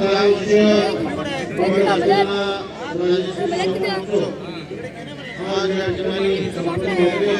आज या ठिकाणी समर्थन मिळाले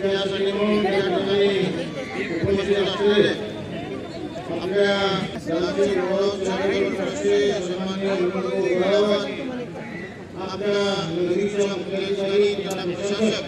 त्यासाठी म्हणून या ठिकाणी आपल्या आपल्या प्रशासक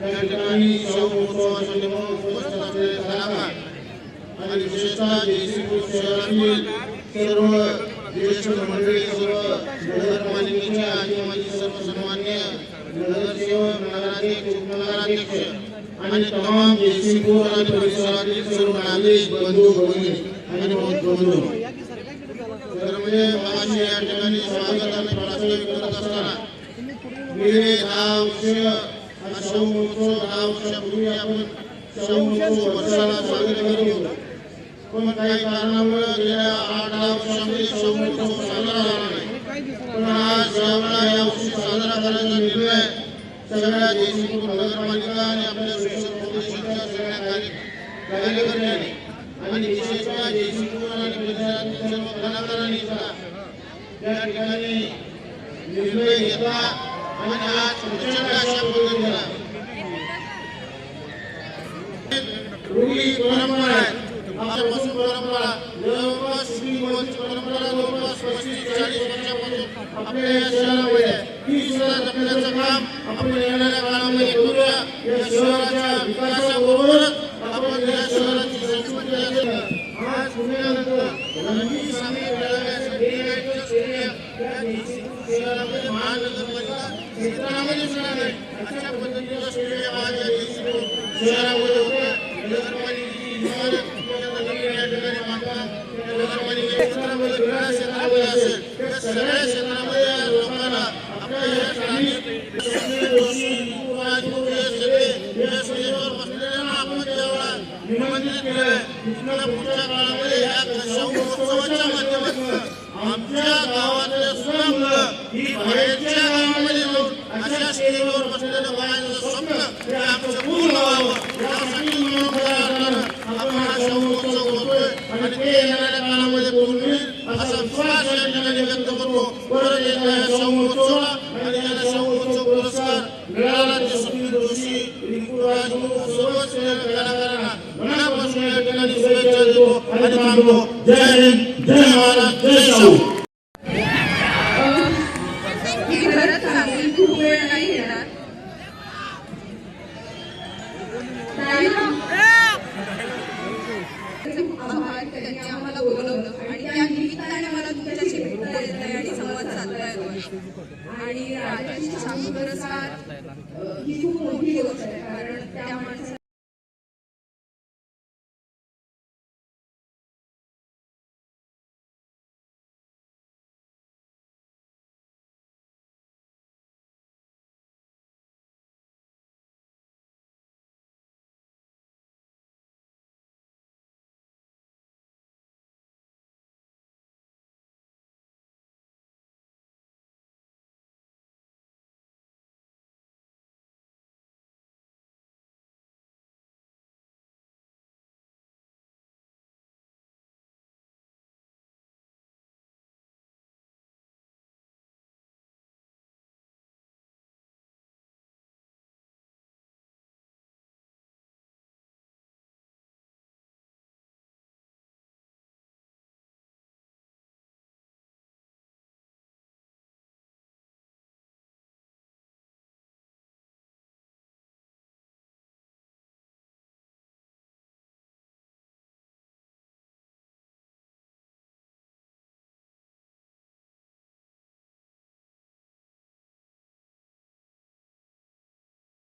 मधुर सर्वच त्या ठिकाणी शाहू महोत्सवाच्या निमित्त उपस्थित असलेले कलाकार आणि विशेषतः जयसिंगपूर शहरातील सर्व ज्येष्ठ मंडळी सर्व नगरपालिकेचे आणि माझे सर्व सन्मान्य नगरसेवक नगराध्यक्ष उपनगराध्यक्ष आणि तमाम जयसिंगपूर आणि परिसरातील सर्व नागरिक बंधू भगिनी आणि बंधू तर म्हणजे मगाशी या ठिकाणी स्वागत आणि प्रास्ताविक करत असताना गेले दहा वर्ष हा महोत्सव दहा वर्षापूर्वी आपण महोत्सव वर्षाला करत होतो पण काही कारणामुळे गेल्या आठ दहा वर्षामध्ये महोत्सव साजरा झाला नाही पण आज यावेळा या वर्षी साजरा करायचा निर्णय सगळ्या जयसिंगपूर नगरपालिका आणि आपल्या फाउंडेशनच्या सगळ्या कार्यकर्त्यांनी आणि विशेषतः जयसिंगपूर आणि परिसरातील सर्व कलाकारांनी सुद्धा त्या ठिकाणी निर्णय घेतला आणि आज आपल्या या शहरामध्ये ही सुद्धा जपण्याचं काम आपण येणाऱ्या काळामध्ये करूया. या शहराच्या विकासाबरोबरच आपण या शहराची संस्कृती आज पुण्यानंतर सामी शहरामध्ये महानगरपालिका क्षेत्रामध्ये सुद्धा नाही अशा पद्धतीचं आज या शहरामध्ये होतं नगरपालिकेची इमारत नगरपालिकेच्या क्षेत्रामध्ये क्रीडा क्षेत्रामध्ये असेल. त्या सगळ्या क्षेत्रामध्ये या स्टेजवर बसलेल्यांना आपण त्यावेळेला निमंत्रित केलंय तिथनं पुढच्या काळामध्ये या शाहू महोत्सवाच्या माध्यमातून आमच्या गावातल्या सुद्धा मुलं ही बाहेरच्या गावामध्ये जाऊन अशा स्टेजवर बसलेलं बाळाचं स्वप्न हे आमचं पूर्ण व्हावं. यासाठी म्हणून आपण हा शाहू महोत्सव करतोय आणि ते येणार काळामध्ये पूर्ण होईल असा विश्वास या ठिकाणी व्यक्त करतो परत एकदा या शाहू महोत्सवाला आणि या शाहू महोत्सव पुरस्कार मिळाला ते स्वप्नील जोशी रिंकू राजगुरू सर्वच कलाकारांना मनापासून शुभेच्छा देतो आणि थांबतो जय हिंद जय महाराज जय शाहू. खूप वेळ नाही घेणार आणि त्या मला तुमच्याशी आणि आणि पुरस्कार ही खूप मोठी गोष्ट आहे कारण त्या माणसाने